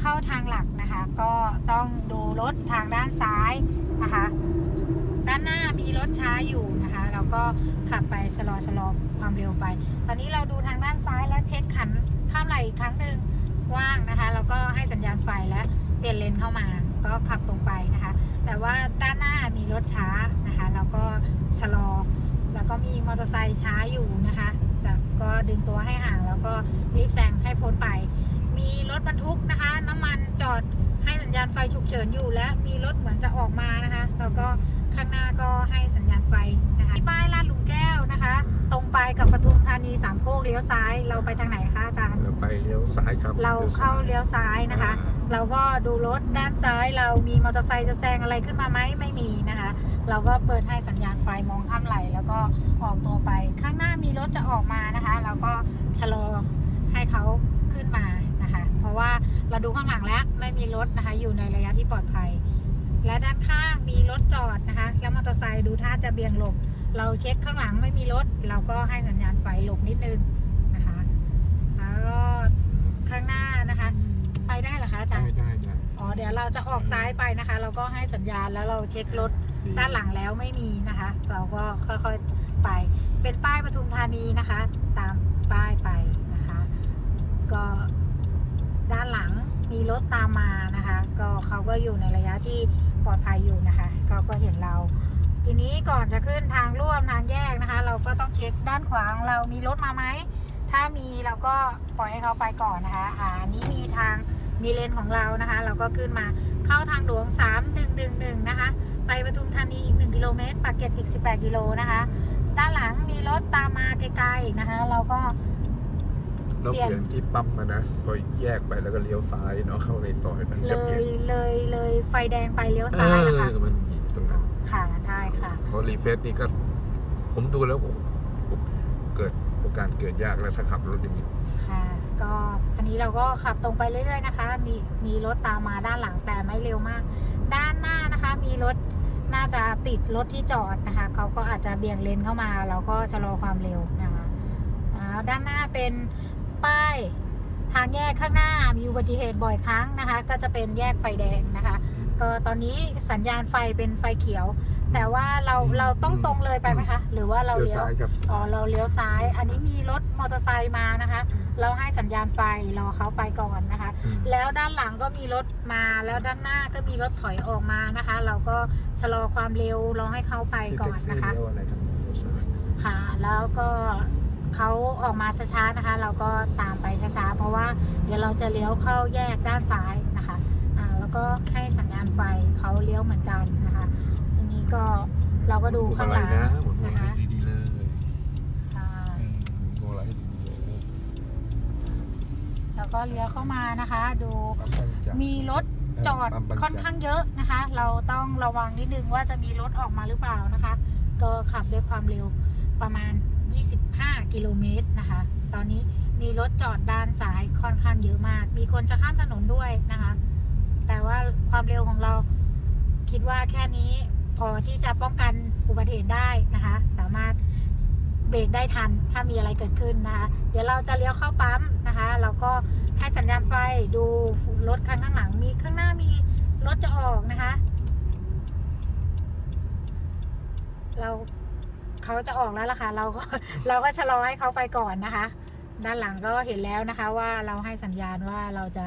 เข้าทางหลักนะคะ ก็ต้องดูรถทางด้านซ้ายนะคะ ด้านหน้ามีรถช้าอยู่นะคะเราก็ขับไปชะลอชะลอความเร็วไป ตอนนี้เราดูทางด้านซ้ายแล้วเช็คขันข้ามไหลอีกครั้งหนึ่งว่างนะคะแล้วก็ให้สัญญาณไฟและเปลี่ยนเลนเข้ามา ก็ขับตรงไปนะคะ แต่ว่าด้านหน้ามีรถช้านะคะเราก็ชะลอ แล้วก็มีมอเตอร์ไซค์ช้าอยู่นะคะ แต่ก็ดึงตัวให้ห่างแล้วก็รีบแซงให้พ้นไป มีรถบรรทุกนะคะ น้ำมันจอดให้สัญญาณไฟฉุกเฉินอยู่และมีรถเหมือนจะออกมานะคะแล้วก็ข้างหน้าก็ให้สัญญาณไฟนะคะที่ป้ายลาดหลุมแก้วนะคะ ตรงไปกับปทุมธานีสามโคกเลี้ยวซ้ายเราไปทางไหนคะอาจารย์ เราไปเลี้ยวซ้ายครับเราเข้าเลี้ยวซ้ายนะคะ เราก็ดูรถด้านซ้ายเรามีมอเตอร์ไซค์จะแซงอะไรขึ้นมาไหมไม่มีนะคะ เราก็เปิดให้สัญญาณไฟมองข้ามไหลแล้วก็ออกตัวไปข้างหน้ามีรถจะออกมานะคะ เราก็ชะลอให้เขาขึ้นมา นะคะ เพราะว่าเราดูข้างหลังแล้วไม่มีรถนะคะ อยู่ในระยะที่ปลอดภัย และด้านข้างมีรถจอดนะคะ แล้วมอเตอร์ไซค์ดูท่าจะเบี่ยงหลบ เราเช็คข้างหลังไม่มีรถ เราก็ให้สัญญาณไฟหลบนิดนึงนะคะ แล้วก็ข้างหน้านะคะ ไปได้เหรอคะอาจาได้รย์ได้ได้อ๋อเดี๋ยวเราจะออกซ้ายไปนะคะ เราก็ให้สัญญาณแล้วเราเช็ครถด้านหลังแล้วไม่มีนะคะ เราก็ค่อยๆไป เป็นป้ายปทุมธานีนะคะ ตามป้ายไปนะคะ ก็ด้านหลัง มีรถตามมานะคะ ก็เขาก็อยู่ในระยะที่ปลอดภัยอยู่นะคะเขาก็เห็นเรา ทีนี้ก่อนจะขึ้นทางร่วมทางแยกนะคะ เราก็ต้องเช็คด้านขวาของเรามีรถมาไหมถ้ามีเราก็ปล่อยให้เขาไปก่อนนะคะอ่านนี้มีทางมีเลนของเรานะคะ เราก็ขึ้นมาเข้าทางหลวง3 1 1 1นะคะ ไปปทุมธานีอีก 1 กิโลเมตรปากเกร็ดอีก 18 กิโลนะคะ ด้านหลังมีรถตามมาไกลๆนะคะ เราก็ เราเปเปลี่ลี่ยนยนที่ปั๊มมานะพอแยกไปแล้วก็เลี้ยวซ้ายเนาะเข้าในซอยมันเลจะเปลี่ยยนเลยเลยไฟแดงไปเลี้ยวเอซ้ายนะคะอมันมีตรงนั้นค่ะได้ค่ะ เพราะรีเฟซนี่ก็ ผมดูแล้วโอ้โหเกิดโอกาสเกิดยากแล้วถ้าขับรถอย่างนี้ ค่ะ ก็อันนี้เราก็ขับตรงไปเรื่อยๆนะคะ มีมีรถตามมาด้านหลังแต่ไม่เร็วมาก ด้านหน้านะคะ มีรถน่าจะติดรถที่จอดนะคะเขาก็อาจจะเบี่ยงเลนเข้ามา เราก็ชะลอความเร็วนะคะอ่าด้านหน้าเป็น ป้ายทางแยกข้างหน้ามีอุบัติเหตุบ่อยครั้งนะคะ ก็จะเป็นแยกไฟแดงนะคะ ก็ตอนนี้สัญญาณไฟเป็นไฟเขียว แต่ว่าเราเราต้องตรงเลยไปไหมคะ หรือว่าเราเลี้ยวเลี้ยวซ้ายครับอ๋อเราเลี้ยวซ้าย อันนี้มีรถมอเตอร์ไซค์มานะคะ เราให้สัญญาณไฟรอเขาไปก่อนนะคะอืมแล้วด้านหลังก็มีรถมาแล้วด้านหน้าก็มีรถถอยออกมานะคะ เราก็ชะลอความเร็วรอให้เขาไปที่ก่อแท็กนซี่นะคะเลี้ยวอะไรครับเลี้ยวซ้ายค่ะแล้วก็ เขาออกมาช้าๆนะคะ เราก็ตามไปช้าๆเพราะว่าเดี๋ยวเราจะเลี้ยวเข้าแยกด้านซ้ายนะคะอ่าแล้วก็ให้สัญญาณไฟเขาเลี้ยวเหมือนกันนะคะทีนี้ก็เราก็ดูข้างหลังพวงมาลัยนะหมุนพวงนะมาลัคะยดีๆเลยค่ะอืมหมุนพวงมาลัยให้ดีๆเลยแล้วก็เลี้ยวเข้ามานะคะ ดูปั๊มบางจากมีรถจอดปั๊มบางจากค่อนข้างเยอะนะคะ เราต้องระวังนิดนึงว่าจะมีรถออกมาหรือเปล่านะคะ ก็ขับด้วยความเร็วประมาณ25 กิโลเมตรนะคะ ตอนนี้มีรถจอดด้านซ้ายค่อนข้างเยอะมาก มีคนจะข้ามถนนด้วยนะคะ แต่ว่าความเร็วของเราคิดว่าแค่นี้พอที่จะป้องกันอุบัติเหตุได้นะคะ สามารถเบรกได้ทันถ้ามีอะไรเกิดขึ้นนะคะ เดี๋ยวเราจะเลี้ยวเข้าปั๊มนะคะ เราก็ให้สัญญาณไฟดูรถคันข้างหลัง มีข้างหน้ามีรถจะออกนะคะ เรา เขาจะออกแล้วล่ะค่ะ เราก็เราก็ชะลอให้เขาไปก่อนนะคะ ด้านหลังก็เห็นแล้วนะคะ ว่าเราให้สัญญาณว่าเราจะ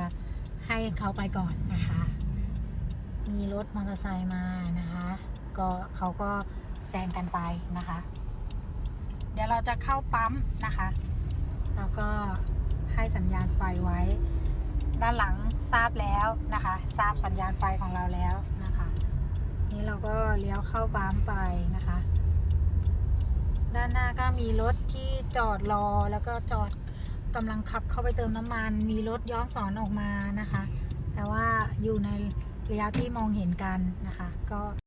ให้เขาไปก่อนนะคะ มีรถมอเตอร์ไซค์มานะคะ ก็เขาก็แซงกันไปนะคะ เดี๋ยวเราจะเข้าปั๊มนะคะแล้วก็ให้สัญญาณไฟไว้ ด้านหลังทราบแล้วนะคะ ทราบสัญญาณไฟของเราแล้วนะคะ นี่เราก็เลี้ยวเข้าปั๊มไปนะคะ ด้านหน้าก็มีรถที่จอดรอแล้วก็จอดกำลังขับเข้าไปเติมน้ำมัน มีรถย้อนสอนออกมานะคะ แต่ว่าอยู่ในระยะที่มองเห็นกันนะคะ ก็